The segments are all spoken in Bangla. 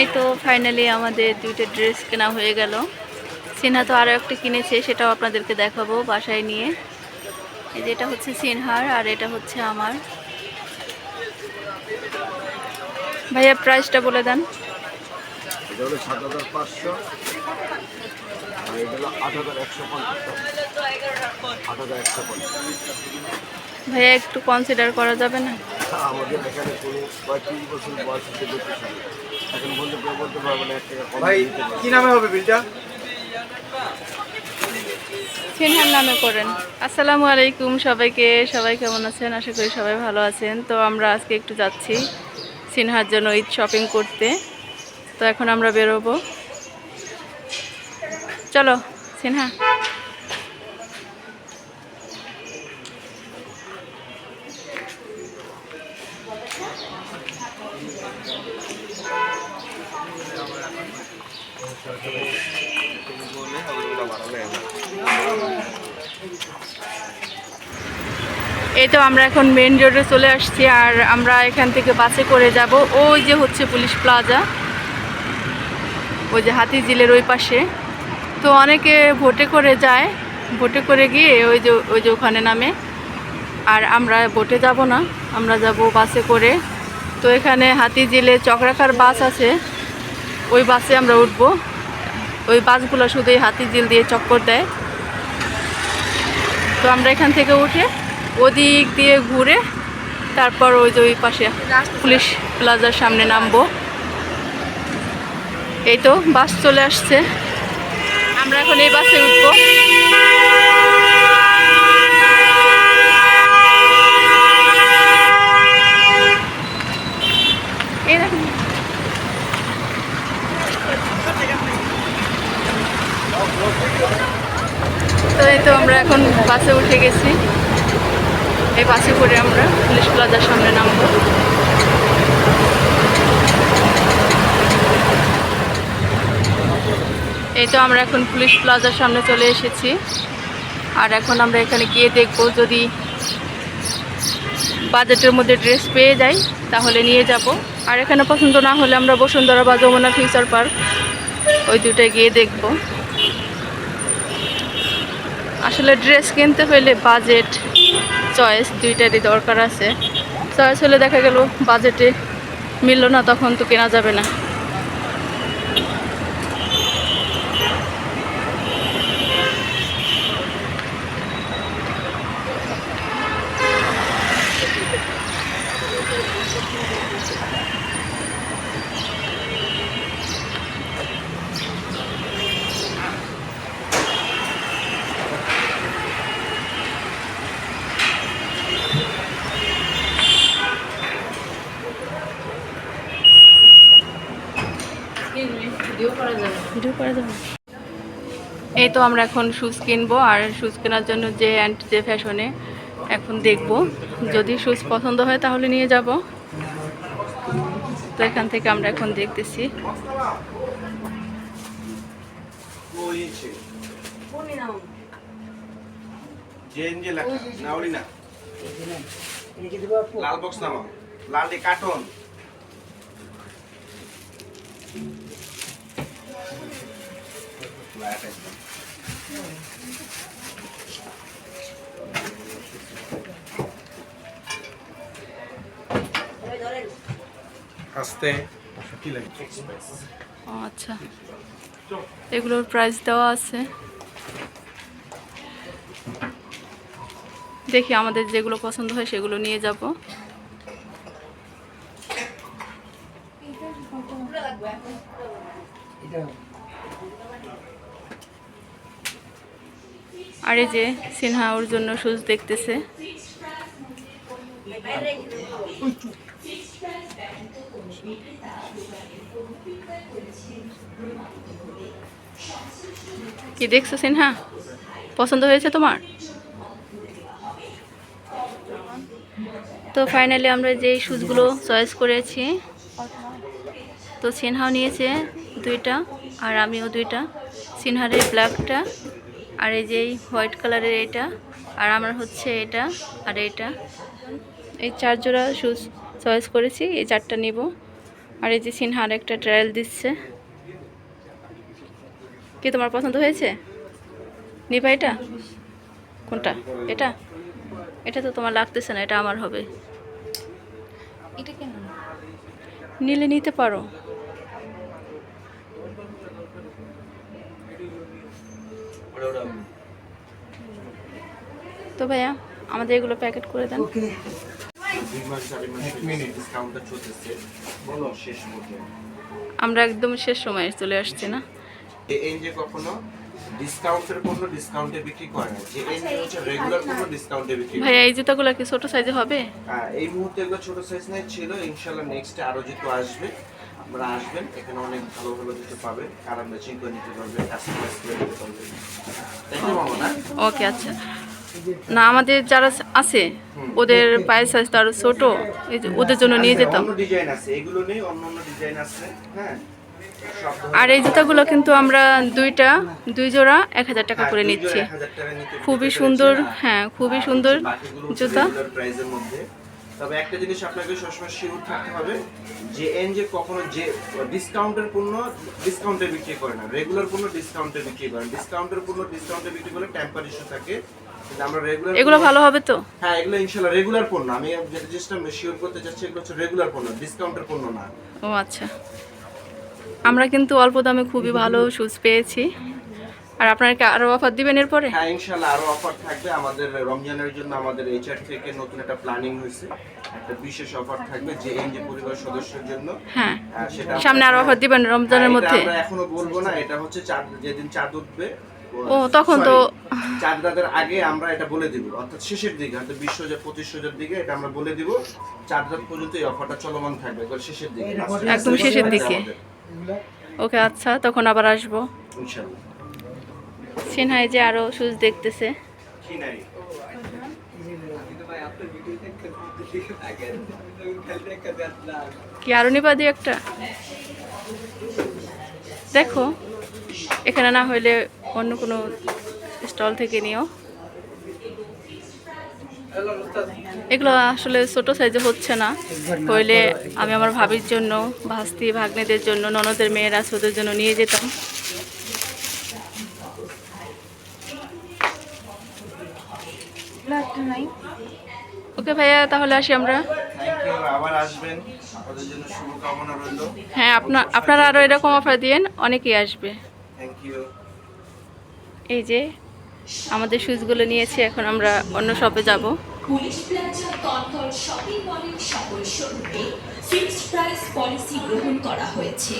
এই তো ফাইনালি আমাদের দুইটা ড্রেস কেনা হয়ে গেল। সিনহা তো আরও একটা কিনেছে সেটাও আপনাদেরকে দেখাবো বাসায় নিয়ে। এই যে এটা হচ্ছে সিনহার আর এটা হচ্ছে আমার। ভাইয়া প্রাইসটা বলে দেন। ভাইয়া একটু কনসিডার করা যাবে না? আমাদের এখানে এখন বলতে বলতে পারব না এক টাকা কম ভাই কি নামে হবে বিলটা? সিনহার নামে করেন। আসসালামু আলাইকুম সবাইকে সবাই কেমন আছেন? আশা করি সবাই ভালো আছেন। তো আমরা আজকে একটু যাচ্ছি সিনহার জন্য ঈদ শপিং করতে। তো এখন আমরা বেরোবো। চলো সিনহা। আমরা এখন মেন রোডে চলে আসছি আর আমরা এখান থেকে বাসে করে যাব। ওই যে হচ্ছে পুলিশ প্লাজা ওই যে হাতিঝিলের ওই পাশে। তো অনেকে ভোটে করে যায়। ভোটে করে গিয়ে ওই যে ওই যে ওখানে নামে। আর আমরা ভোটে যাব না। আমরা যাব বাসে করে। তো এখানে হাতিঝিলে চক্রাকার বাস আছে। ওই বাসে আমরা উঠব। ওই বাসগুলো শুধু এই হাতিঝিল দিয়ে চক্কর দেয়। তো আমরা এখান থেকে উঠে ওদিক দিয়ে ঘুরে তারপর ওই যে ওই পাশে পুলিশ প্লাজার সামনে নামবো। এই তো, বাস চলে আসছে। আমরা এখন এই বাসে উঠবো। তো এই তো আমরা এখন বাসে উঠে গেছি। এই বাসে করে আমরা পুলিশ প্লাজার সামনে নামবো। এই তো আমরা এখন পুলিশ প্লাজার সামনে চলে এসেছি। আর এখন আমরা এখানে গিয়ে দেখব যদি বাজেটের মধ্যে ড্রেস পেয়ে যাই, তাহলে নিয়ে যাব। আর এখানে পছন্দ না হলে আমরা বসুন্ধরা বা যমুনা ফিউচার পার্ক ওই দুটায় গিয়ে দেখব। আসলে ড্রেস কিনতে হলে বাজেট চয়েস দুইটারই দরকার আছে। চয়েস হলে দেখা গেল বাজেটে মিলল না, তখন তো কেনা যাবে না ভিডিও করা যাবে এই তো আমরা এখন শুজ কিনবো আর শুজ কেনার জন্য যে অ্যান্ড যে ফ্যাশনে এখন দেখব যদি শুজ পছন্দ হয় তাহলে নিয়ে যাব তো এখান থেকে আমরা এখন দেখতেছি জেএনজি লেখা নাওলি না লাল বক্স নামা লাল কার্টুন আস্তে। কি লাগে? ও আচ্ছা। এগুলোর প্রাইস দেওয়া আছে। দেখি আমাদের যেগুলো পছন্দ হয় সেগুলো নিয়ে যাব। আর যে সিনহা ওর জন্য শুজ দেখতেছে। কি দেখছ সিনহা? পছন্দ হয়েছে তোমার? তো ফাইনালি আমরা যেই শুজগুলো চয়েস করেছি, তো সিনহাও নিয়েছে দুইটা আর আমিও দুইটা। সিনহারের ব্ল্যাকটা আর এই যেই হোয়াইট কালারের এটা আর আমার হচ্ছে এটা আর এটা। এই চার জোড়া শুজ চয়েস করেছি এই চারটা নিব। আর এই যে সিনহার একটা ট্রায়াল দিচ্ছে। কি তোমার পছন্দ হয়েছে? নিবা এটা? কোনটা? এটা? এটা তো তোমার লাগতেছে না এটা আমার হবে। এটা কেন নিলে নিতে পারো। তো ভাইয়া আমাদের এগুলো প্যাকেট করে দেন। আমরা একদম শেষ সময়ে চলে আসছি না। এই যে কখনো ডিসকাউন্টের পণ্য ডিসকাউন্টে বিক্রি করে না যে এই হচ্ছে রেগুলার পণ্য ডিসকাউন্টে বিক্রি এই জুতাগুলো কি ছোট সাইজে হবে? আহ, এই মুহূর্তে এগুলো ছোট সাইজ নাই ছিল। ইনশাল্লাহ নেক্সট আরও যেহেতু আসবে। আপনারা আসবেন এখানে অনেক ভালো ভালো জুতো পাবেন কারা ম্যাচিং করে নিতে কাস্টমাইজ করে মামা ওকে আচ্ছা। না আমাদের যারা আছে ওদের পায়ের সাইজ তো আরও ছোট ওদের জন্য নিয়ে যেতাম। ডিজাইন আছে এগুলো নেই অন্য অন্য ডিজাইন আছে হ্যাঁ? আর এই জুতাগুলো কিন্তু আমরা দুইটা দুই জোড়া এক হাজার টাকা হ্যাঁ, করে নিচ্ছি। 1000 টাকা নিতে- খুবই সুন্দর হ্যাঁ খুবই সুন্দর জুতা। তবে একটা জিনিস আপনাকে সবসময় শিওর থাকতে হবে যে এন যে কখনো যে ডিসকাউন্টের পণ্য ডিসকাউন্টে বিক্রি করে না। রেগুলার পণ্য ডিসকাউন্টে বিক্রি করে ডিসকাউন্টের পণ্য ডিসকাউন্টে বিক্রি করলে টেম্পার ইস্যু থাকে। আমরা রেগুলার এগুলো ভালো হবে তো? হ্যাঁ এগুলো ইনশাআল্লাহ রেগুলার পণ্য। আমি যেটা জিনিসটা শিওর করতে চাচ্ছি এগুলো হচ্ছে রেগুলার পণ্য ডিসকাউন্টের পণ্য না। ও আচ্ছা। আমরা কিন্তু অল্প দামে খুবই ভালো শুজ পেয়েছি। আর আপনারা কি আরও অফার দিবেন এরপরে? হ্যাঁ ইনশাআল্লাহ আরও অফার থাকবে। আমাদের রমজানের জন্য আমাদের এইচআর থেকে নতুন একটা প্ল্যানিং হয়েছে। একটা বিশেষ অফার থাকবে যে এন যে পরিবার সদস্যের জন্য। হ্যাঁ হ্যাঁ, সেটা সামনে আরও অফার দিবেন রমজানের হ্যাঁ, মধ্যে। আমরা এখনও বলব না এটা হচ্ছে চাঁদ যেদিন চাঁদ উঠবে। ও, তখন তো- চাঁদ রাতের আগে আমরা এটা বলে দিব অর্থাৎ শেষের দিকে হয়তো বিশ হাজার পঁচিশ হাজার দিকে এটা আমরা বলে দিব চাঁদ রাত পর্যন্ত এই অফারটা চলমান থাকবে একবার শেষের দিকে। একদম শেষের দিকে। ওকে আচ্ছা তখন আবার আসব। ইনশাআল্লাহ। সিনহাই যে আরও শুজ দেখতেছে। কি আরও নিবা দিয়ে একটা? দেখো এখানে না হইলে অন্য কোনো স্টল থেকে নিও। এগুলো আসলে ছোট সাইজে হচ্ছে না। হইলে আমি আমার ভাবির জন্য ভাস্তি ভাগ্নেদের জন্য ননদের মেয়েরা ওদের জন্য নিয়ে যেতাম। ওকে ভাইয়া তাহলে আসি আমরা। আবার আসবেন। আপনাদের জন্য শুভকামনা রইল। হ্যাঁ আপনার আপনারা আরও এরকম অফার দিয়েন অনেকেই আসবে। থ্যাংক ইউ এই যে আমাদের শুজগুলো নিয়েছি এখন আমরা অন্য শপে যাব। পুলিশ প্লাজা কনকর শপিং মলের সকল শোরুমে ফিক্সড প্রাইস পলিসি গ্রহণ করা হয়েছে।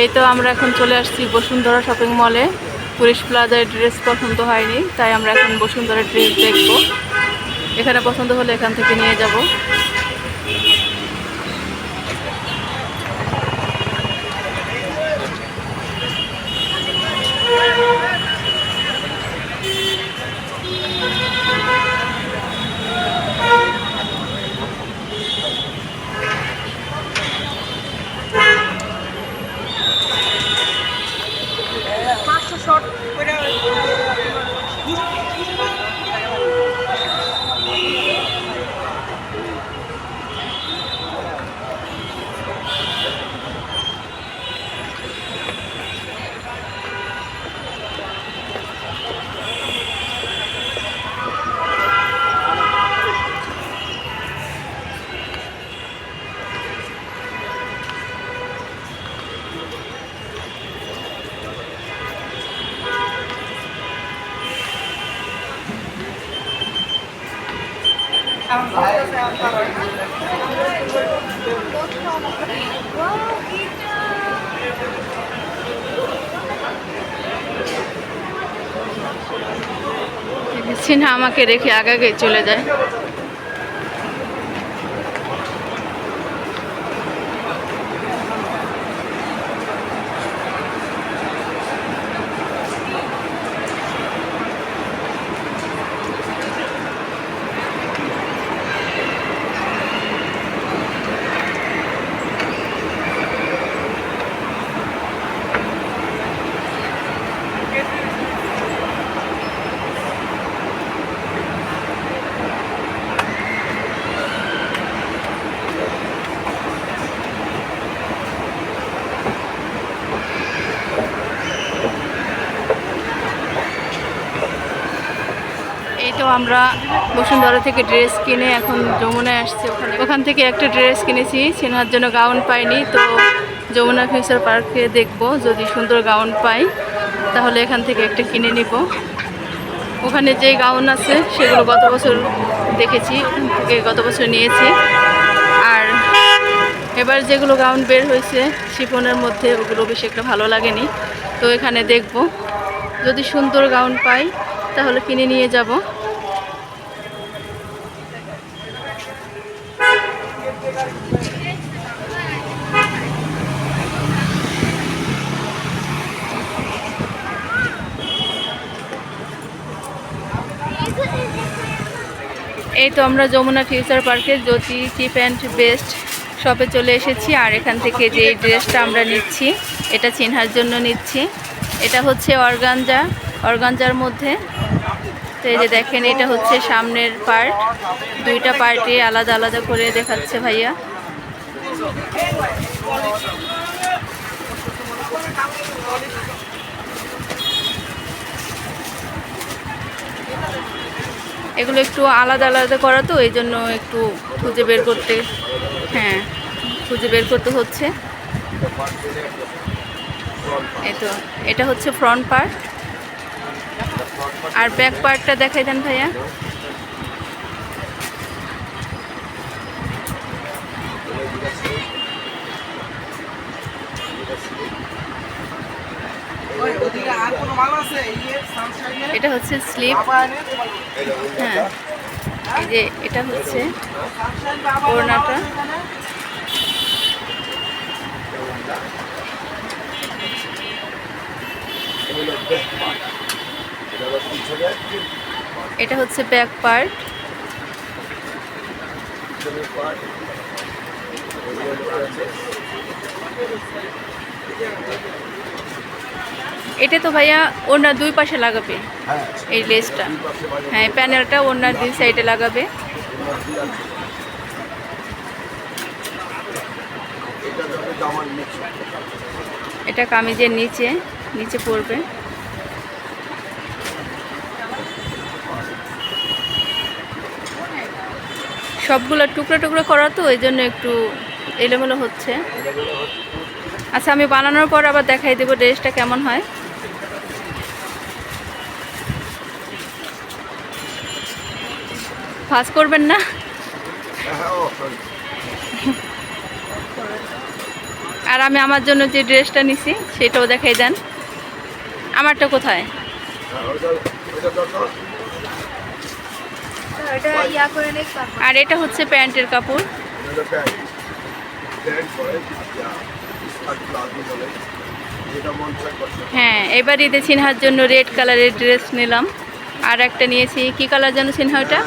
এই তো আমরা এখন চলে আসছি বসুন্ধরা শপিং মলে পুলিশ প্লাজায় ড্রেস পছন্দ হয়নি তাই আমরা এখন বসুন্ধরা ড্রেস দেখব। এখানে পছন্দ হলে এখান থেকে নিয়ে যাব। সিনহা আমাকে রেখে আগে আগে চলে যায়। আমরা বসুন্ধরা থেকে ড্রেস কিনে এখন যমুনায় আসছি ওখানে। ওখান থেকে একটা ড্রেস কিনেছি চেনার জন্য গাউন পাইনি, তো যমুনা ফিউচার পার্কে দেখব, যদি সুন্দর গাউন পাই, তাহলে এখান থেকে একটা কিনে নিব। ওখানে যে গাউন আছে, সেগুলো গত বছর দেখেছি, ওখান থেকে গত বছর নিয়েছি। আর এবার যেগুলো গাউন বের হয়েছে, শিফনের মধ্যে ওগুলো বেশি একটা ভালো লাগেনি। তো এখানে দেখব, যদি সুন্দর গাউন পাই, তাহলে কিনে নিয়ে যাব। এই তো আমরা যমুনা ফিউচার পার্কের জ্যোতি চিপ অ্যান্ড বেস্ট শপে চলে এসেছি আর এখান থেকে যে ড্রেসটা আমরা নিচ্ছি, এটা চিনহার জন্য নিচ্ছি। এটা হচ্ছে অর্গানজা, অর্গানজার মধ্যে। তো এই যে দেখেন, এটা হচ্ছে সামনের পার্ট। দুইটা পার্টে আলাদা আলাদা করে দেখাচ্ছে ভাইয়া। এগুলো একটু আলাদা আলাদা করা তো, এই জন্য একটু খুঁজে বের করতে হ্যাঁ খুঁজে বের করতে হচ্ছে। এই তো, এটা হচ্ছে ফ্রন্ট পার্ট আর ব্যাক পার্টটা দেখাই দেন ভাইয়া। এটা হচ্ছে স্লিপ। হ্যাঁ। এই যে এটা হচ্ছে ওড়নাটা। এটা হচ্ছে ব্যাক পার্ট। পার্ট এটা তো ভাইয়া ওনার দুই পাশে লাগাবে। হ্যাঁ। এই লেসটা। হ্যাঁ প্যানেলটা ওনার দুই সাইডে লাগাবে। এটা কামিজের নিচে নিচে পড়বে। সবগুলো টুকরো টুকরো করা তো ওই জন্য একটু এলোমেলো হচ্ছে। আচ্ছা আমি বানানোর পর আবার দেখাই দেবো ড্রেসটা কেমন হয়। ফাঁস করবেন না। আর আমি আমার জন্য যে ড্রেসটা নিছি সেটাও দেখাই দেন। আমারটা কোথায়? আর এটা হচ্ছে প্যান্টের কাপড়। হ্যাঁ এবার ঈদে সিনহার জন্য রেড কালারের ড্রেস নিলাম। আর একটা নিয়েছি কি কালার যেন সিনহা ওটা?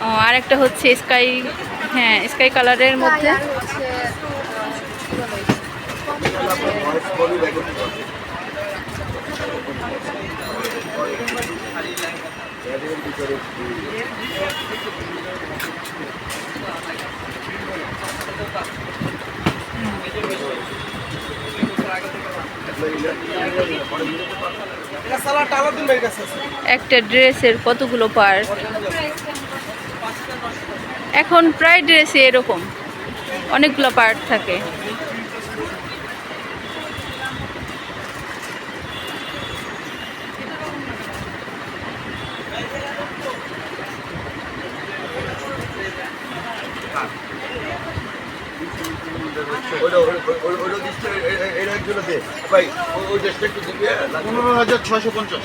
ও আর একটা হচ্ছে স্কাই হ্যাঁ স্কাই কালারের মধ্যে। একটা ড্রেসের কতগুলো পার্ট এখন প্রায় ড্রেসে এরকম অনেকগুলো পার্ট থাকে ওটা ওটা ওটা দিচ্ছে এর একজন দে ভাই ওই- ওই ড্রেসটা একটু দিবি পনেরো হাজার ছয়শো পঞ্চাশ।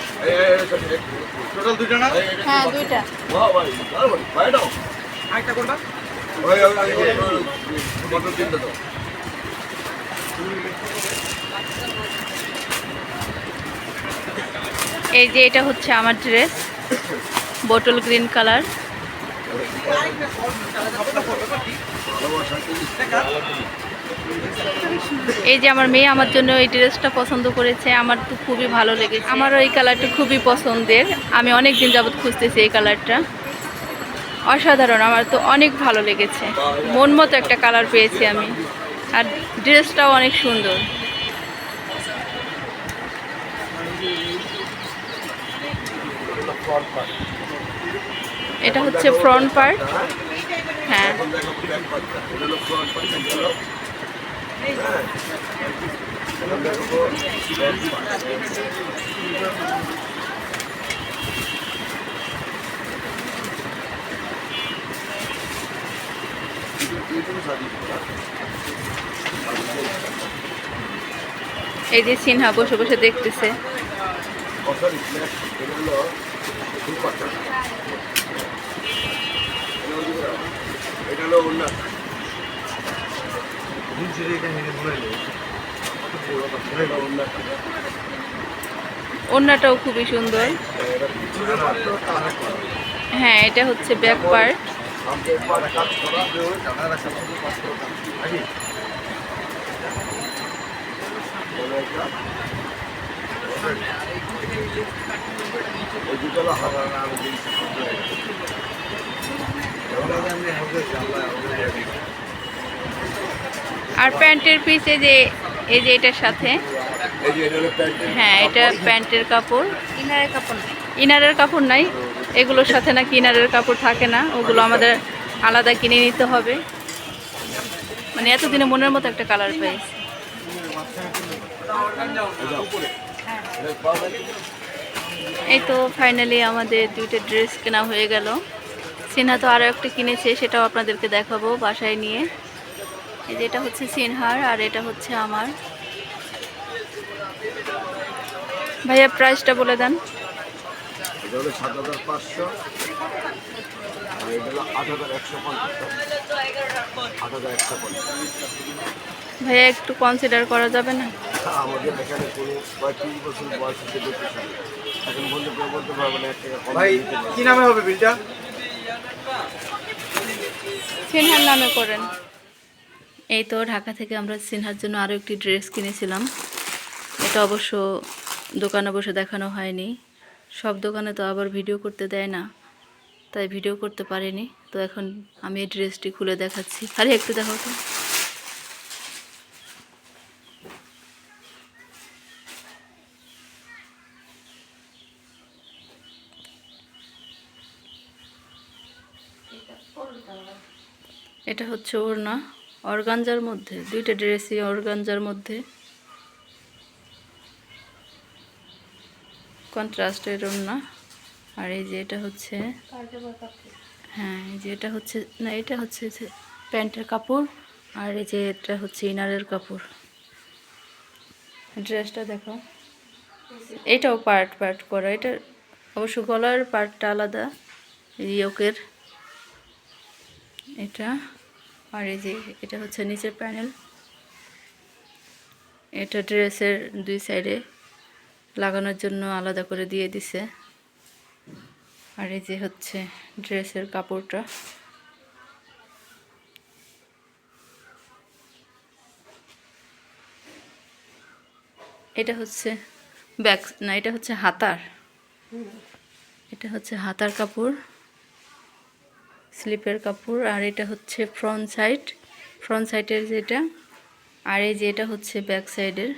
টোটাল দুইটা না? হ্যাঁ দুইটা। বাহ ভাই ভালো ভাই ভাই আরেকটা কোনটা? ওই ওই ওই তিনটা দাও। এই যে এটা হচ্ছে আমার ড্রেস বোটল গ্রিন কালার এই যে আমার মেয়ে আমার জন্য এই ড্রেসটা পছন্দ করেছে, আমার তো খুবই ভালো লেগেছে। আমারও এই কালারটা খুবই পছন্দের। আমি অনেক দিন যাবৎ খুঁজতেছি এই কালারটা। অসাধারণ, আমার তো অনেক ভালো লেগেছে। মন মতো একটা কালার পেয়েছি আমি। আর ড্রেসটাও অনেক সুন্দর। এটা হচ্ছে ফ্রন্ট পার্ট হ্যাঁ। এই যে সিনহা বসে বসে দেখতেছে। এটা হলো দুপাট্টা এটা হলো অন্য ওড়নাটাও খুবই সুন্দর। হ্যাঁ এটা হচ্ছে ব্যাক পার্ট। হাওয়া আর প্যান্টের পিছে যে এই যে এটার সাথে। এই যে এটা হলো প্যান্টের হ্যাঁ এটা প্যান্টের কাপড়। ইনারের কাপড় নেই ইনারের কাপড় নাই। এগুলোর সাথে নাকি ইনারের কাপড় থাকে না। ওগুলো আমাদের আলাদা কিনে নিতে হবে। মানে এতদিনে মনের মতো একটা কালার পেয়েছি এই তো ফাইনালি আমাদের দুইটা ড্রেস কেনা হয়ে গেল। সিনহা তো আরও একটা কিনেছে সেটাও আপনাদেরকে দেখাবো বাসায় নিয়ে। এই যে এটা হচ্ছে সিনহার আর এটা হচ্ছে আমার। ভাইয়া প্রাইসটা বলে দেন। ভাইয়া একটু কনসিডার করা যাবে না? আমাদের এখানে কোনো পঁয়ত্রিশ বছর বয়স হতে দেখতে চাই এখন বলতে কেউ বলতে পারবে না ভাই কি নামে হবে বিলটা? সিনহার নামে করেন। এই তো ঢাকা থেকে আমরা সিনহার জন্য আরও একটি ড্রেস কিনেছিলাম। এটা অবশ্য দোকানে বসে দেখানো হয়নি। সব দোকানে তো আবার ভিডিও করতে দেয় না, তাই ভিডিও করতে পারিনি। তো এখন আমি এই ড্রেসটি খুলে দেখাচ্ছি। খালি একটু দেখাও তো। এটা হচ্ছে ওড়না। অর্গানজার মধ্যে, দুইটা ড্রেসই অর্গানজার মধ্যে। কন্ট্রাস্টের ওড়না। আর এই যে এটা হচ্ছে হ্যাঁ এই যে এটা হচ্ছে, না, এটা হচ্ছে প্যান্টের কাপড়, আর এই যে এটা হচ্ছে ইনারের কাপড়। ড্রেসটা দেখো। এটাও পার্ট পার্ট করা। এটা অবশ্য গলার পার্টটা আলাদা ইয়োকের। এটা আর এই যে এটা হচ্ছে নিচের প্যানেল। এটা ড্রেসের দুই সাইডে লাগানোর জন্য আলাদা করে দিয়ে দিছে। আর এই যে হচ্ছে ড্রেসের কাপড়টা। এটা হচ্ছে ব্যাক, না, এটা হচ্ছে হাতার। এটা হচ্ছে হাতার কাপড়। স্লিপের কাপড়, আর এটা হচ্ছে ফ্রন্ট সাইড ফ্রন্ট সাইডের যেটা, আর এই যে এটা হচ্ছে ব্যাক সাইডের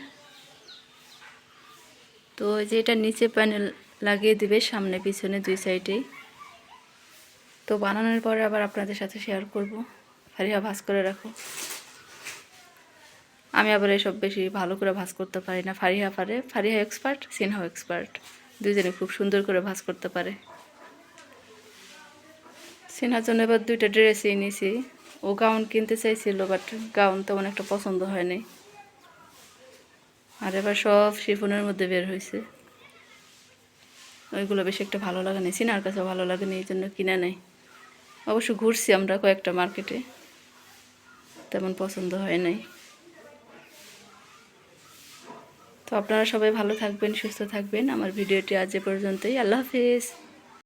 তো যে এটা নিচে প্যানেল লাগিয়ে দিবে, সামনে পিছনে দুই সাইডেই তো বানানোর পরে আবার আপনাদের সাথে শেয়ার করব। ফারিহা, ভাজ করে রাখো। আমি আবার এসব বেশি ভালো করে ভাজ করতে পারি না। ফারিহা পারে। ফারিহা এক্সপার্ট সিনহাও এক্সপার্ট দুজনে খুব সুন্দর করে ভাজ করতে পারে। সিনহার জন্য এবার দুইটা ড্রেসই নিয়েছি ও গাউন কিনতে চাইছিল বাট গাউন তেমন একটা পছন্দ হয়নি। আর এবার সব শিফনের মধ্যে বের হয়েছে ওইগুলো বেশি একটা ভালো লাগে না সিনার কাছে ভালো লাগে না এই জন্য কিনে নেই। অবশ্য ঘুরছি আমরা কয়েকটা মার্কেটে তেমন পছন্দ হয় নাই। তো আপনারা সবাই ভালো থাকবেন, সুস্থ থাকবেন। আমার ভিডিওটি আজ এ পর্যন্তই। আল্লাহ হাফিজ।